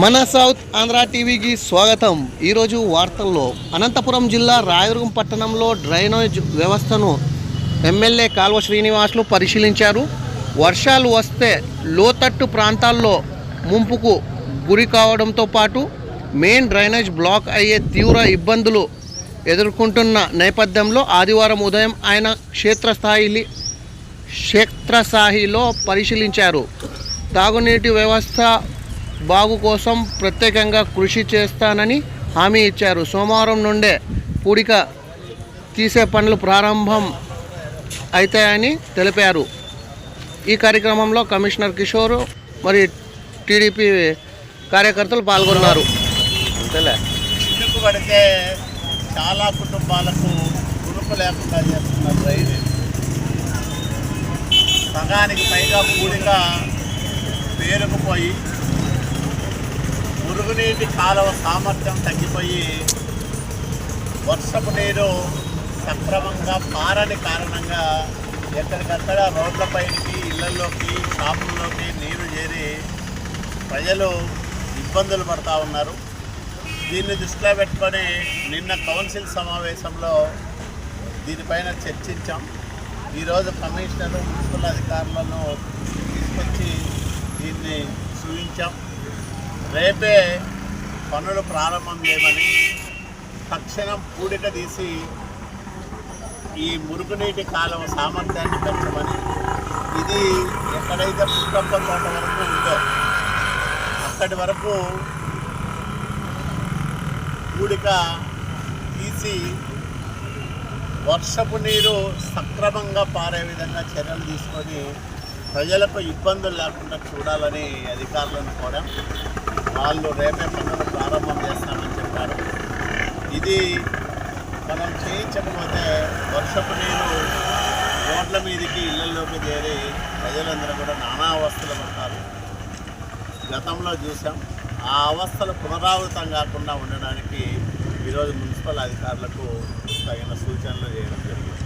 మన సౌత్ ఆంధ్ర టీవీకి స్వాగతం. ఈరోజు వార్తల్లో అనంతపురం జిల్లా రాయదుర్గం పట్టణంలో డ్రైనేజ్ వ్యవస్థను ఎమ్మెల్యే కాల్వ శ్రీనివాసులు పరిశీలించారు. వర్షాలు వస్తే లోతట్టు ప్రాంతాల్లో ముంపుకు గురి కావడంతో పాటు మెయిన్ డ్రైనేజ్ బ్లాక్ అయ్యే తీవ్ర ఇబ్బందులు ఎదుర్కొంటున్న నేపథ్యంలో ఆదివారం ఉదయం ఆయన క్షేత్రస్థాయి క్షేత్రస్థాయిలో పరిశీలించారు. తాగునీటి వ్యవస్థ బాగు కోసం ప్రత్యేకంగా కృషి చేస్తానని హామీ ఇచ్చారు. సోమవారం నుండే పూడిక తీసే పనులు ప్రారంభం అవుతాయని తెలిపారు. ఈ కార్యక్రమంలో కమిషనర్ కిషోర్ మరి టీడీపీ కార్యకర్తలు పాల్గొన్నారు. పడితే చాలా కుటుంబాలకు ఉనుకు లేకుండా చేస్తున్న డ్రైనేజ్ సగానికి పైగా పూడిక పేరుకుపోయి మురుగునీటి కాలువ సామర్థ్యం తగ్గిపోయి వర్షపు నీరు సక్రమంగా పారని కారణంగా ఎక్కడికక్కడ రోడ్లపైకి ఇళ్ళలోకి షాపుల్లోకి నీరు చేరి ప్రజలు ఇబ్బందులు పడతా ఉన్నారు. దీన్ని దృష్టిలో పెట్టుకొని నిన్న కౌన్సిల్ సమావేశంలో దీనిపైన చర్చించాం. ఈరోజు కమిషనర్ మున్సిపల్ అధికారులను తీసుకొచ్చి దీన్ని చూపించాం రేపే పనులు ప్రారంభం చేయమని తక్షణం పూడిక తీసి ఈ మురుగునీటి కాలువ సామర్థ్యాన్ని పెంచమని ఇది ఎక్కడైతే పుట్టప్ప తోట వరకు ఉందో అక్కడి వరకు పూడిక తీసి వర్షపు నీరు సక్రమంగా పారే విధంగా చర్యలు తీసుకొని ప్రజలకు ఇబ్బందులు లేకుండా చూడాలని అధికారులను కూడా వాళ్ళు రేపే పనులు ప్రారంభం చేస్తామని చెప్పారు. ఇది మనం చేయించకపోతే వర్షపు నీరు రోడ్ల మీదకి ఇళ్ళలోకి చేరి ప్రజలందరూ కూడా నానా అవస్థలు పడతారు. గతంలో చూసాం ఆ అవస్థలు పునరావృతం కాకుండా ఉండడానికి ఈరోజు మున్సిపల్ అధికారులకు తగిన సూచనలు చేయడం జరిగింది.